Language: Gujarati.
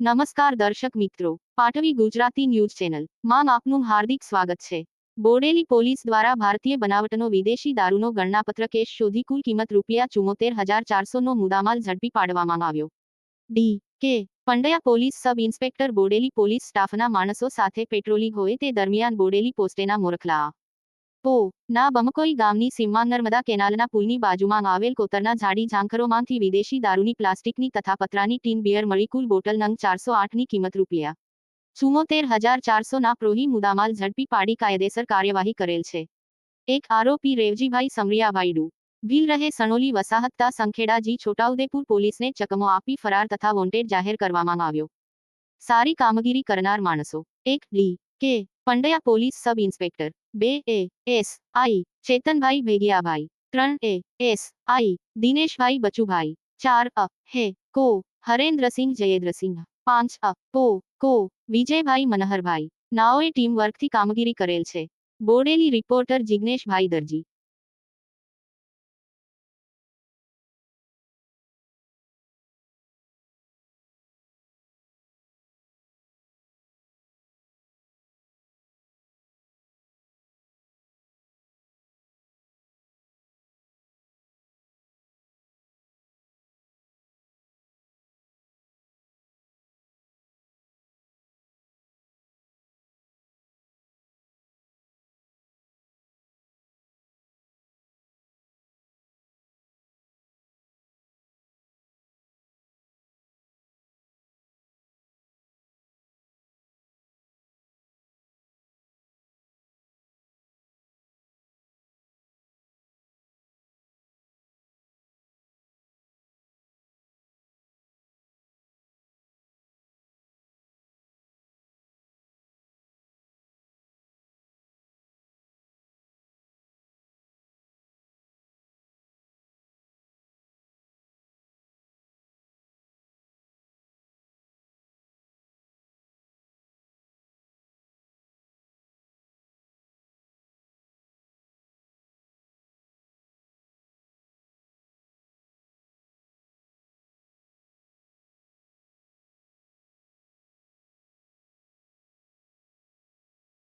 નમસ્કાર દર્શક મિત્રો પાટવી ગુજરાતી ન્યૂઝ ચેનલ. માં આપનું હાર્દિક સ્વાગત છે. બોડેલી પોલીસ દ્વારા ભારતીય બનાવટનો વિદેશી દારૂનો ગણનાપત્ર કેસ શોધી કુલ કિંમત રૂપિયા ચુમ્મોતેર હજાર ચારસોનો મુદ્દામાલ ઝડપી પાડવામાં આવ્યો. D. K. Pandya police sub inspector Bodeli police સ્ટાફના માણસો સાથે પેટ્રોલિંગ હોય તે દરમિયાન બોડેલી પોસ્ટેના મોરખલા પો ના બમકોઈ ગામની સીમમાં નર્મદા કેનાલના પુલની બાજુમાં આવેલ કોતરના ઝાડી ઝાંખરોમાંથી વિદેશી દારૂની પ્લાસ્ટિકની તથા પતરાની ટીન બિયર મળી કુલ બોટલ નંગ ચારસો આઠની કિંમત રૂપિયા. ચુમ્મોતેર હજાર ચારસોના પ્રોહી મુદામાલ ઝડપી પાડી કાયદેસર કાર્યવાહી કરેલ છે. એક આરોપી રેવજીભાઈ સમરિયાભાઈ ડુ ભીલ રહે સણોલી વસાહતતા સંખેડાજી છોટાઉદેપુર પોલીસને ચકમો આપી ફરાર તથા વોન્ટેડ જાહેર કરવામાં આવ્યો. સારી કામગીરી કરનાર માણસો. એક ડી, કે પંડ્યા પોલીસ સબ ઇન્સ્પેક્ટર. બે, એ, એસ, આઈ, ચેતનભાઈ ભેગિયાભાઈ ત્રણ, A, S, I, Dineshbhai Bachubhai. ચાર, અ, હે, કો, હરેન્દ્રસિંહ જયેન્દ્રસિંહ. પાંચ, અ, પો, કો, વિજયભાઈ મનહરભાઈ. નાઓએ ટીમ વર્કથી કામગીરી કરેલ છે. બોડેલી રિપોર્ટર જિગ્નેશભાઈ દરજી.